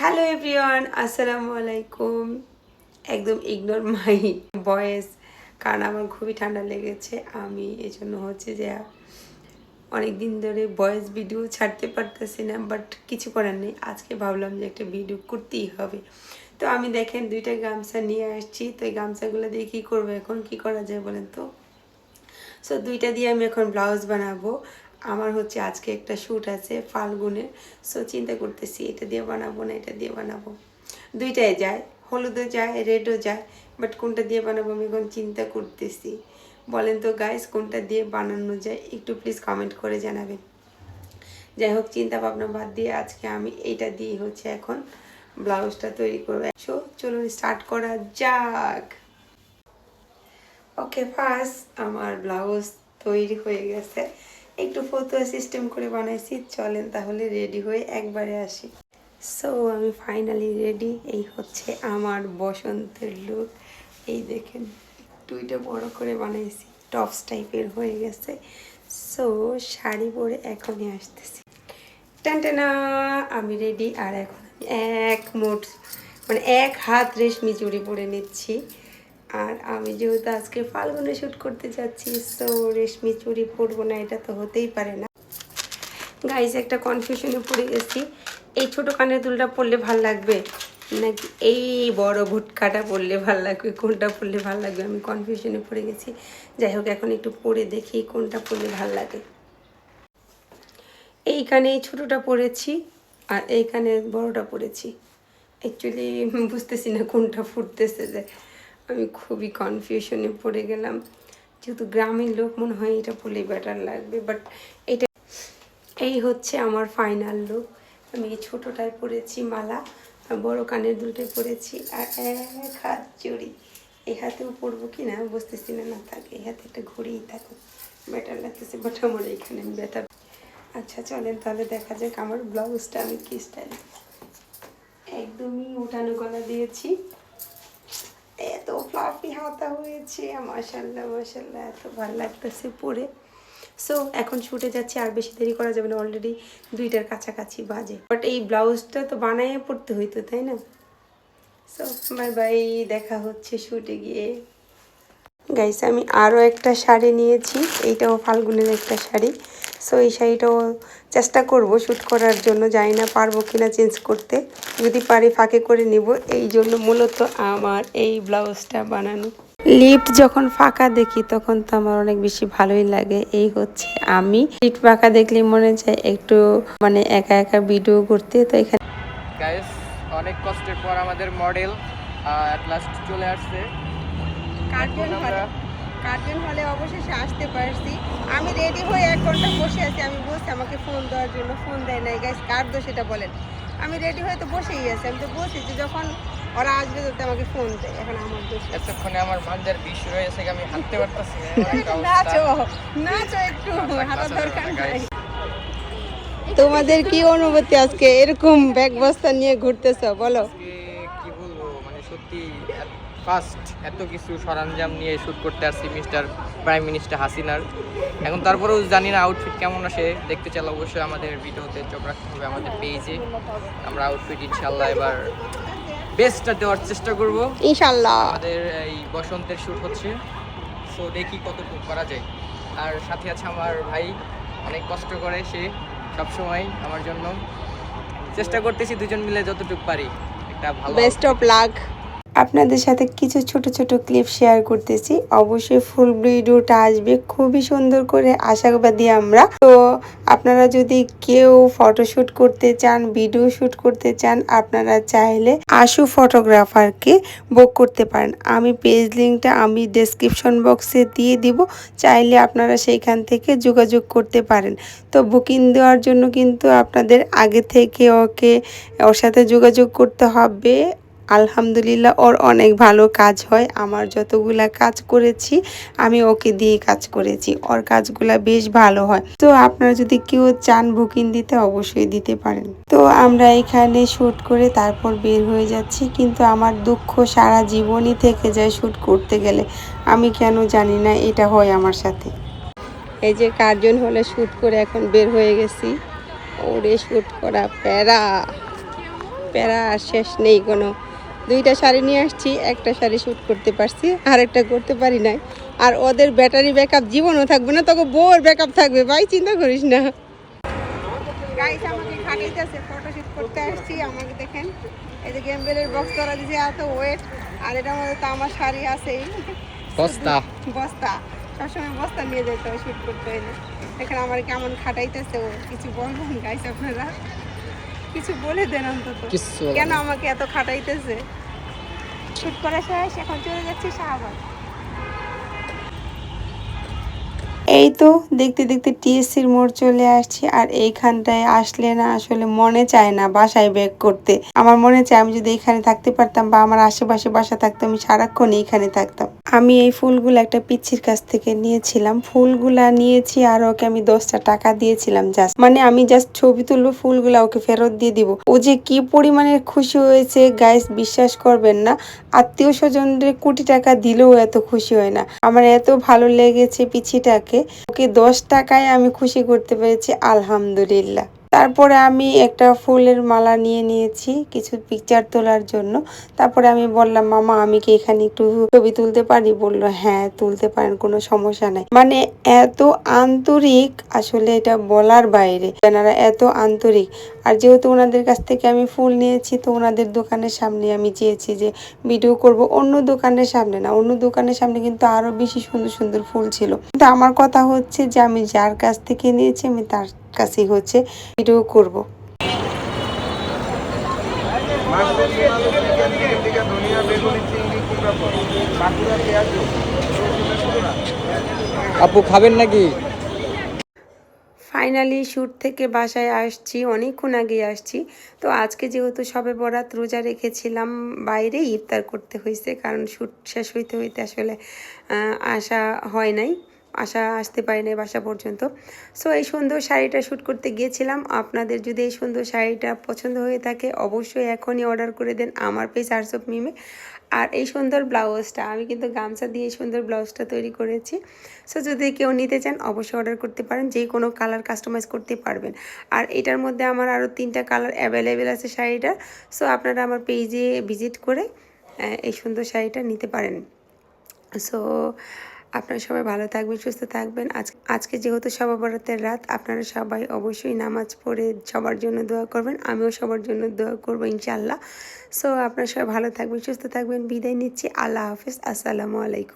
Hello everyone আসসালামু আলাইকুম একদম ইগনোর মাই ভয়েস কারণ আমার খুবই ঠান্ডা লেগেছে। আমি এই জন্য হচ্ছে যে অনেক দিন ধরে ভয়েস ভিডিও ছাড়তে পারতেছি না বাট কিছু করার নেই। আজকে ভাবলাম যে একটা ভিডিও করতেই হবে। তো আমি দেখেন, দুইটা গামছা নিয়ে আসছি। তো এই গামছাগুলো দিয়ে কী করব, এখন কি করা যায় বলেন তো? সো দুইটা দিয়ে আমি এখন ব্লাউজ বানাবো। আমার হচ্ছে আজকে একটা শ্যুট আছে ফাল্গুনের সো চিন্তা করতেছি, এটা দিয়ে বানাবো না, এটা দিয়ে বানাবো। দুইটাই যায়, হলুদও যায়, রেডও যায় বাট কোনটা দিয়ে বানাবো আমি এখন চিন্তা করতেছি। বলেন তো গাইস কোনটা দিয়ে বানানো যায়, একটু প্লিজ কমেন্ট করে জানাবেন। যাই হোক, চিন্তা ভাবনা বাদ দিয়ে আজকে আমি এইটা দিয়ে হচ্ছে এখন ব্লাউজটা তৈরি করব। সো চলুন স্টার্ট করা যাক। ওকে ফার্স্ট আমার ব্লাউজ তৈরি হয়ে গেছে। একটু ফতুয়া সিস্টেম করে বানাইছি, চলেন তাহলে রেডি হয়ে একবারে আসি। সো আমি ফাইনালি রেডি এই হচ্ছে আমার বসন্তের লুক এই দেখেন টুইটা বড় করে বানাইছি টপস টাইপের হয়ে গেছে। সো শাড়ি পরে এখনই আসতেছি। টানটানা আমি রেডি আর এখন এক মোট মানে এক হাত রেশমি চুড়ি পরে নিচ্ছি। আর আমি যেহেতু আজকে ফাল্গুনে শ্যুট করতে যাচ্ছি সো রেশমি চুড়ি পরবো না, এটা তো হতেই পারে না। গাইজ একটা কনফিউশনে পড়ে গেছি। এই ছোট কানের দুলটা পরলে ভালো লাগবে? নাকি এই বড় ভুটকাটা পরলে ভালো লাগবে? কোনটা পরলে ভালো লাগবে? আমি কনফিউশনে পড়ে গেছি। যাই হোক, এখন একটু পরে দেখি কোনটা পরলে ভালো লাগে। এইখানে এই ছোটোটা পরেছি আর এইখানে বড়টা পরেছি। অ্যাকচুয়ালি বুঝতেছি না কোনটা ফুটতেছে। যে আমি খুবই কনফিউশনে পড়ে গেলাম। যেহেতু গ্রামের লোক, মনে হয় এটা পরলেই বেটার লাগবে বাট এটা এই হচ্ছে আমার ফাইনাল লুক আমি এই ছোটোটায় পরেছি মালা, আর বড় কানের দুলটায় পরেছি, আর এক হাত চুড়ি এই হাতেও পরবো কি না বুঝতেছি না না থাকে, এই হাতে একটা ঘড়িই থাকুক। বেটার লাগতেছে বাট আমার এইখানে বেটার আচ্ছা চলেন তাহলে দেখা যাক আমার ব্লাউজটা আমি কি স্টাইল একদমই উঠানো গলা দিয়েছি। এত ফ্লাফি হাতা হয়েছে মাশাল্লাহ মাশাল্লাহ এত ভালো লাগতেছে পরে। সো এখন ছুটে যাচ্ছি, আর বেশি দেরি করা যাবে না অলরেডি দুইটার কাছাকাছি বাজে। বাট এই ব্লাউজটা তো বানাইয়ে পড়তে হইতো, তাই না? সো বাই বাই দেখা হচ্ছে শুটে গিয়ে। গাইস আমি আরও একটা শাড়ি নিয়েছি, এইটাও ফাল্গুনের একটা শাড়ি। সো এই শাড়িটাও চেষ্টা করব শ্যুট করার জন্য। জানি না পারব কিনা চেঞ্জ করতে। যদি পারি ফাঁকে করে নিব। এই জন্য মূলত আমার এই ব্লাউজটা বানানো। লিফট যখন ফাঁকা দেখি তখন তো আমার অনেক বেশি ভালোই লাগে। এই হচ্ছে আমি। লিফট ফাঁকা দেখলে মনে চায় একটু মানে একা একা ভিডিও করতে। তো এখানে অনেক কষ্টের পর আমাদের মডেল অ্যাট লাস্ট চলে আসছে। কার্টুন এখন হলে অবশেষে আসতে পারছি। আমি রেডি হয়ে এক ঘণ্টা বসে আছি আমি বলছি আমাকে ফোন দেওয়ার জন্য ফোন দেয় নাই। গাইস কার দোষ সেটা বলেন? আমি রেডি হয়ে তো বসেই আছি আমি তো বলছি যে যখন ওরা আসবে তো আমাকে ফোন দেয় এখন আমার দোষ এতক্ষণে আমার মাঞ্জার বিষ রয়েছে আমি হাঁটতে পারতেছি নাচো নাচো একটু হাঁটার দরকার নাই। তোমাদের কি অনুভূতি আজকে? এরকম ব্যাগ বস্তা নিয়ে ঘুরতেছো বলো। ফার্স্ট এত কিছু সরঞ্জাম নিয়ে শ্যুট করতে আসছি মিস্টার প্রাইম মিনিস্টার হাসিনার। এখন তারপরেও জানি না আউটফিট কেমন আসে দেখতে চাইলে অবশ্যই আমাদের ভিডিওতে চোখ রাখতে হবে আমাদের পেজে আমরা আউটফিট ইনশাল্লাহ এবার বেস্টটা দেওয়ার চেষ্টা করব। ইনশাল্লাহ আমাদের এই বসন্তের শ্যুট হচ্ছে সো দেখি কতটুকু করা যায়। আর সাথে আছে আমার ভাই অনেক কষ্ট করে সে সবসময় আমার জন্য। চেষ্টা করতেছি দুজন মিলে যতটুকু পারি একটা ভালো বেস্ট অফ লাক আপনাদের সাথে কিছু ছোট ছোট ক্লিপ শেয়ার করতেছি। অবশ্যই ফুল ভিডিওটা আসবে, খুবই সুন্দর করে আশাবাদী আমরা। তো আপনারা যদি কেউ ফটোশুট করতে চান ভিডিও শুট করতে চান, আপনারা চাইলে আশু ফটোগ্রাফারকে বুক করতে পারেন। আমি পেজ লিঙ্কটা আমি ডেসক্রিপশন বক্সে দিয়ে দিব, চাইলে আপনারা সেইখান থেকে যোগাযোগ করতে পারেন। তো বুকিং দেওয়ার জন্য কিন্তু আপনাদের আগে থেকে ওকে, ওর সাথে যোগাযোগ করতে হবে। আলহামদুলিল্লাহ, ওর অনেক ভালো কাজ হয়। আমার যতগুলা কাজ করেছি, আমি ওকে দিয়ে কাজ করেছি। ওর কাজগুলা বেশ ভালো হয়। তো আপনারা যদি কেউ চান বুকিং দিতে, অবশ্যই দিতে পারেন। তো আমরা এখানে শ্যুট করে তারপর বের হয়ে যাচ্ছি। কিন্তু আমার দুঃখ সারা জীবনই থেকে যায় শ্যুট করতে গেলে। আমি কেন জানি না, এটা হয় আমার সাথে। এই যে কার্জন হলে শ্যুট করে এখন বের হয়ে গেছি। ওরে শ্যুট করা প্যারা। প্যারা আর শেষ নেই কোনো। দুইটা শাড়ি নিয়ে আসছি একটা শাড়ি শ্যুট করতে পারছি আর একটা করতে পারি নাই। আর ওদের ব্যাটারি ব্যাকআপ জীবনও থাকবে না তোকে বউর ব্যাকআপ থাকবে ভাই চিন্তা করিস না। গাইস আমাকে খাটাইতেছে ফটোশুট করতে আসছি আমাকে দেখেন এই যে গেমবেলের বক্স ধরা দিয়েছে এত ওয়েট আর মধ্যে তো আমার শাড়ি আছেই। বস্তা। বস্তা। সবসময় বস্তা নিয়ে যেতে হয় শ্যুট করতে হলে দেখেন আমার কেমন খাটাইতেছে ও কিছু বলবেন গাইস আপনারা? কিছু বলে দেন অন্তত। কেন আমাকে এত খাটাইতেছে? শুট করা শেষ এখন চলে যাচ্ছে শাহবাগ। এই তো দেখতে দেখতে টিএসসির মোড় চলে আসছি, আর এইখানটায় আসলে না আসলে মনে চায় না বাসায় ব্যাক করতে। আমার মনে চায় আমি যদি এখানে থাকতে পারতাম বা আমার আশেপাশে বাসা থাকতো, আমি সারাক্ষণ এইখানে থাকতাম। আমি এই ফুলগুলো একটা পিচ্ছির কাছ থেকে নিয়েছিলাম। ফুলগুলা নিয়েছি আর ওকে আমি দশটা টাকা দিয়েছিলাম জাস্ট মানে আমি জাস্ট ছবি তুলবো, ফুলগুলা ওকে ফেরত দিয়ে দিব। ও যে কি পরিমাণে খুশি হয়েছে গাইস বিশ্বাস করবেন না। আত্মীয় স্বজনদের কোটি টাকা দিলেও এত খুশি হয় না। আমার এত ভালো লেগেছে পিছিটাকে ওকে দশ টাকায় আমি খুশি করতে পেরেছি আলহামদুলিল্লাহ। তারপরে আমি একটা ফুলের মালা নিয়ে নিয়েছি, কিছু পিকচার তোলার জন্য। তারপরে আমি বললাম, মামা, আমি কি এখানে একটু ছবি তুলতে পারি? বলল হ্যাঁ তুলতে পারেন, কোনো সমস্যা নাই। মানে এত আন্তরিক, আসলে এটা বলার বাইরে এনারা এত আন্তরিক। আর যেহেতু ওনাদের কাছ থেকে আমি ফুল নিয়েছি, তো ওনাদের দোকানের সামনে আমি চেয়েছি যে ভিডিও করব, অন্য দোকানের সামনে না, অন্য দোকানের সামনে কিন্তু আরও বেশি সুন্দর সুন্দর ফুল ছিল। কিন্তু আমার কথা হচ্ছে যে আমি যার কাছ থেকে নিয়েছি, আমি তার কাছেই হচ্ছে ভিডিও করব। আপু খাবেন নাকি? ফাইনালি শ্যুট থেকে বাসায় আসছি অনেকক্ষণ আগে আসছি। তো আজকে যেহেতু সবে বরাত রোজা রেখেছিলাম বাইরে ইফতার করতে হয়েছে কারণ শ্যুট শেষ হইতে হইতে আসলে আসা হয় নাই। আসা আসতে পারি নাই বাসা পর্যন্ত। সো এই সুন্দর শাড়িটা শ্যুট করতে গিয়েছিলাম। আপনাদের যদি এই সুন্দর শাড়িটা পছন্দ হয়ে থাকে, অবশ্যই এখনই অর্ডার করে দেন আমার পেজ আর্টস অফ মিমে আর এই সুন্দর ব্লাউজটা আমি কিন্তু গামছা দিয়ে এই সুন্দর ব্লাউজটা তৈরি করেছি। সো যদি কেউ নিতে চান, অবশ্যই অর্ডার করতে পারেন। যে কোনো কালার কাস্টমাইজ করতে পারবেন। আর এটার মধ্যে আমার আরও তিনটা কালার অ্যাভেলেবেল আছে শাড়িটা। সো আপনারা আমার পেজে ভিজিট করে এই সুন্দর শাড়িটা নিতে পারেন। সো আপনারা সবাই ভালো থাকবেন, সুস্থ থাকবেন। আজ আজকে যেহেতু সবার বরাতের রাত, আপনারা সবাই অবশ্যই নামাজ পড়ে সবার জন্য দোয়া করবেন, আমিও সবার জন্য দোয়া করব ইনশাল্লাহ সো আপনারা সবাই ভালো থাকবেন, সুস্থ থাকবেন, বিদায় নিচ্ছি। আল্লাহ হাফিজ, আসসালামু আলাইকুম।